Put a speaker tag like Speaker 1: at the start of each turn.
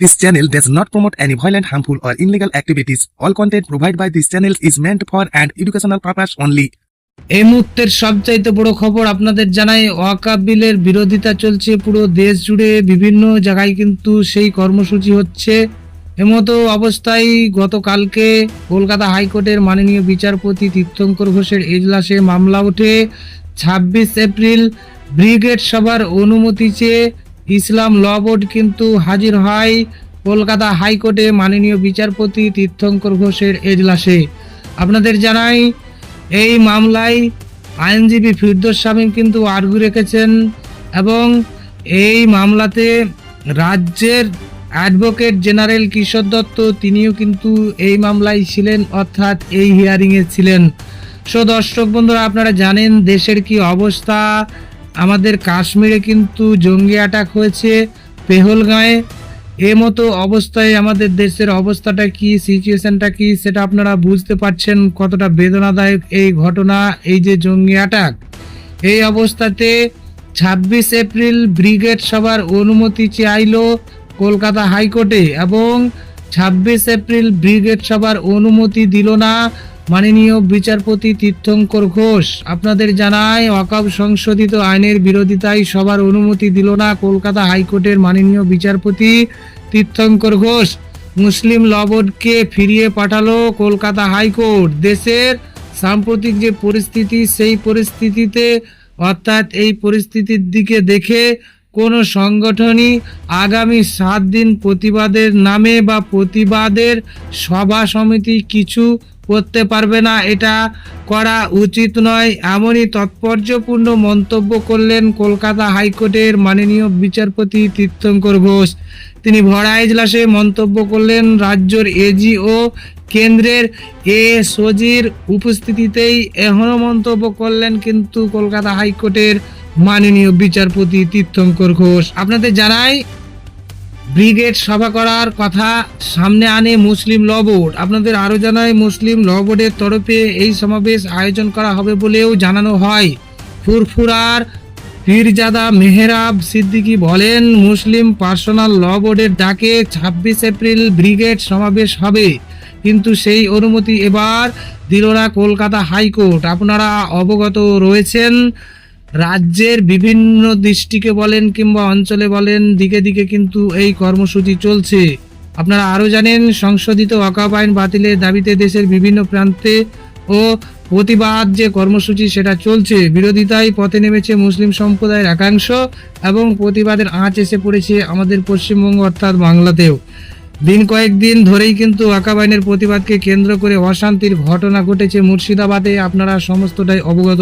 Speaker 1: This channel does not promote any violent, harmful, or illegal activities. All content provided by this channel is meant for an educational purpose only.
Speaker 2: এই মুহূর্তের সবচাইতে বড় খবর আপনাদের জানাই ওয়াকাব বিলের বিরোধিতা চলছে পুরো দেশ জুড়ে বিভিন্ন জায়গায় কিন্তু সেই কর্মসূচি হচ্ছে এমতো অবস্থায় গতকালকে কলকাতা হাইকোর্টের মাননীয় বিচারপতি তীর্থঙ্কর ঘোষের এজলাসে মামলা ওঠে ছাব্বিশ এপ্রিল ব্রিগেড সভার অনুমতি চেয়ে ইসলাম ল বোর্ড কিন্তু হাজির হয় কলকাতা হাইকোর্টে মাননীয় বিচারপতি তীর্থঙ্কর ঘোষের এজলাসে। আপনাদের জানাই, এই মামলায় আইনজীবী ফিরদোস শামীম কিন্তু আর্গু রেখেছেন এবং এই মামলাতে রাজ্যের অ্যাডভোকেট জেনারেল কিশোর দত্ত তিনিও কিন্তু এই মামলায় ছিলেন, অর্থাৎ এই হিয়ারিংয়ে ছিলেন। সো দর্শক বন্ধুরা, আপনারা জানেন দেশের কি অবস্থা আমাদের কাশ্মীরে কিন্তু জঙ্গি অ্যাটাক হয়েছে, পেহলগাঁয়ে। এ মতো অবস্থায় আমাদের দেশের অবস্থাটা কি সিচুয়েশনটা কি, সেটা আপনারা বুঝতে পারছেন কতটা বেদনাদায়ক এই ঘটনা, এই যে জঙ্গি অ্যাটাক এই অবস্থাতে ছাব্বিশ এপ্রিল ব্রিগেড সভার অনুমতি চাইল কলকাতা হাইকোর্টে এবং ছাব্বিশ এপ্রিল ব্রিগেড সভার অনুমতি দিল না মাননীয় বিচারপতি তীর্থঙ্কর ঘোষ, আপনাদের জানায় ওয়াকাব সংশোধিত আইনের বিরোধিতায় সবার অনুমতি দিল না কলকাতা হাইকোর্টের মাননীয় বিচারপতি তীর্থঙ্কর ঘোষ। মুসলিম ল ফিরিয়ে পাঠালো কলকাতা হাইকোর্ট। দেশের সাম্প্রতিক যে পরিস্থিতি, সেই পরিস্থিতিতে অর্থাৎ এই পরিস্থিতির দিকে দেখে কোনো সংগঠনই আগামী সাত দিন প্রতিবাদের নামে বা প্রতিবাদের সভা সমিতি কিছু করতে পারবে না। এটা করা উচিত নয়। এমনই তাৎপর্যপূর্ণ মন্তব্য করলেন কলকাতা হাইকোর্টের মাননীয় বিচারপতি তীর্থঙ্কর ঘোষ। তিনি ভরা এজলাসে মন্তব্য করলেন, রাজ্যের এজি ও কেন্দ্রের এ সজির উপস্থিতিতেই এখনও মন্তব্য করলেন, কিন্তু কলকাতা হাইকোর্টের মাননীয় বিচারপতি তীর্থঙ্কর ঘোষ। আপনাদের জানাই, ব্রিগেড সভা করার কথা সামনে আনে মুসলিম ল বোর্ড। আপনাদের আরও জানাই, মুসলিম ল বোর্ডের তরফে এই সমাবেশ আয়োজন করা হবে বলেও জানানো হয়। ফুরফুরার পীরজাদা মেহরাব সিদ্দিকী বলেন, মুসলিম পার্সোনাল ল বোর্ডের ডাকে ছাব্বিশ এপ্রিল ব্রিগেড সমাবেশ হবে। কিন্তু সেই অনুমতি এবার দিল না কলকাতা হাইকোর্ট। আপনারা অবগত রয়েছেন রাজ্যের বিভিন্ন দৃষ্টিকে বলেন কিংবা অঞ্চলে বলেন, দিকে দিকে কিন্তু এই কর্মসূচি চলছে। আপনারা আরও জানেন, সংশোধিত ওয়াকাব আইন বাতিলের দাবিতে দেশের বিভিন্ন প্রান্তে ও প্রতিবাদ যে কর্মসূচি, সেটা চলছে। বিরোধিতায় পথে নেমেছে মুসলিম সম্প্রদায়ের একাংশ এবং প্রতিবাদের আঁচ এসে পড়েছে আমাদের পশ্চিমবঙ্গ, অর্থাৎ বাংলাতেও। দিন কয়েকদিন ধরেই কিন্তু ওয়াকাব আইনের প্রতিবাদকে কেন্দ্র করে অশান্তির ঘটনা ঘটেছে মুর্শিদাবাদে। আপনারা সমস্তটাই অবগত